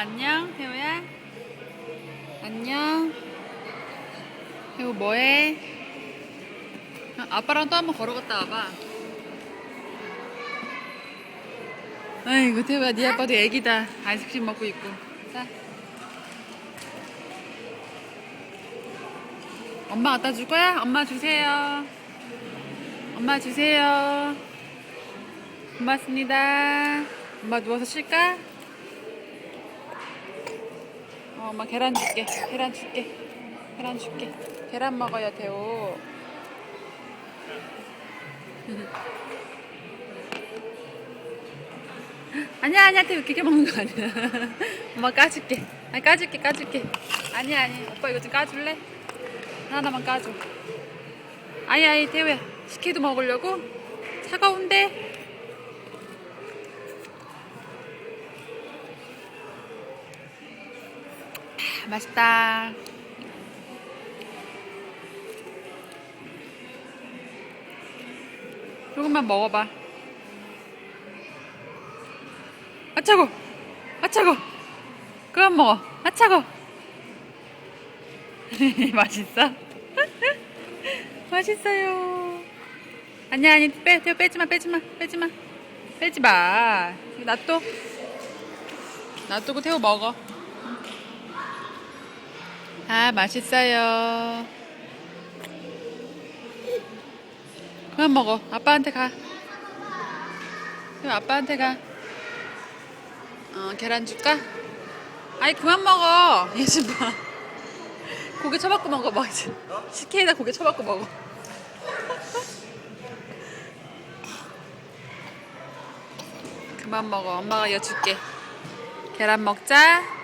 안녕 태우야. 안녕. 태우 뭐해? 어, 아빠랑 또 한번 걸어갔다 와봐. 아이고 태우야 네 아빠도 애기다. 아이스크림 먹고 있고. 자. 엄마 갖다 줄 거야? 엄마 주세요. 엄마 주세요. 고맙습니다. 엄마 누워서 쉴까? 어, 엄마 계란 줄게. 계란 줄게. 계란 줄게. 계란 먹어요, 태호. 아니야, 아니야, 태호 그렇게 먹는 거 아니야. 엄마 까줄게. 아니, 까줄게, 까줄게. 아니야, 아니. 오빠 이거 좀 까줄래? 하나만 까줘. 아니, 아니, 태호야. 식혜도 먹으려고? 차가운데? 맛있다. 조금만 먹어봐. 아 차고, 아 차고. 그만 먹어. 아 차고. 맛있어? 맛있어요. 아니야 아니 빼, 빼 빼지 마 빼지 마 빼지 마 빼지 마. 놔둬. 놔두고 태우 먹어. 아, 맛있어요. 그만 먹어. 아빠한테 가. 그럼 아빠한테 가. 어, 계란 줄까? 아이, 그만 먹어. 얘좀 봐. 고개 쳐박고 먹어, 막 이제. 식혜에다 고개 쳐박고 먹어. 그만 먹어. 엄마가 이거 줄게. 계란 먹자.